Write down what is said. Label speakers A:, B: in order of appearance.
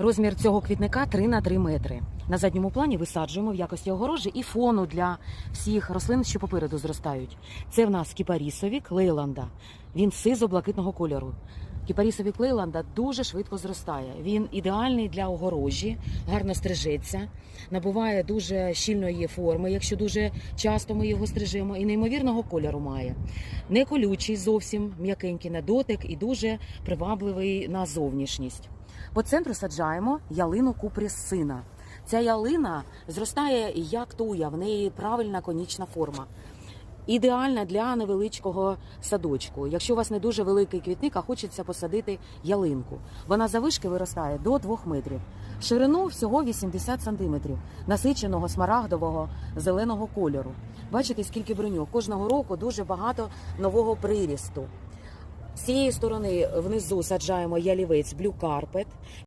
A: Розмір цього квітника 3 на 3 метри. На задньому плані висаджуємо в якості огорожі і фону для всіх рослин, що попереду зростають. Це в нас кіпарісовік Лейланда. Він сизо-блакитного кольору. Кіпарісовік Лейланда дуже швидко зростає. Він ідеальний для огорожі, гарно стрижеться, набуває дуже щільної форми, якщо дуже часто ми його стрижемо, і неймовірного кольору має. Не колючий зовсім, м'якенький на дотик і дуже привабливий на зовнішність. По центру саджаємо ялину купріс-сина. Ця ялина зростає як туя, в неї правильна конічна форма. Ідеальна для невеличкого садочку. Якщо у вас не дуже великий квітник, а хочеться посадити ялинку. Вона завишки виростає до 2 метрів. Ширину всього 80 сантиметрів, насиченого смарагдового зеленого кольору. Бачите, скільки броньок. Кожного року дуже багато нового прирісту. Цієї сторони внизу саджаємо ялівець блю карпет.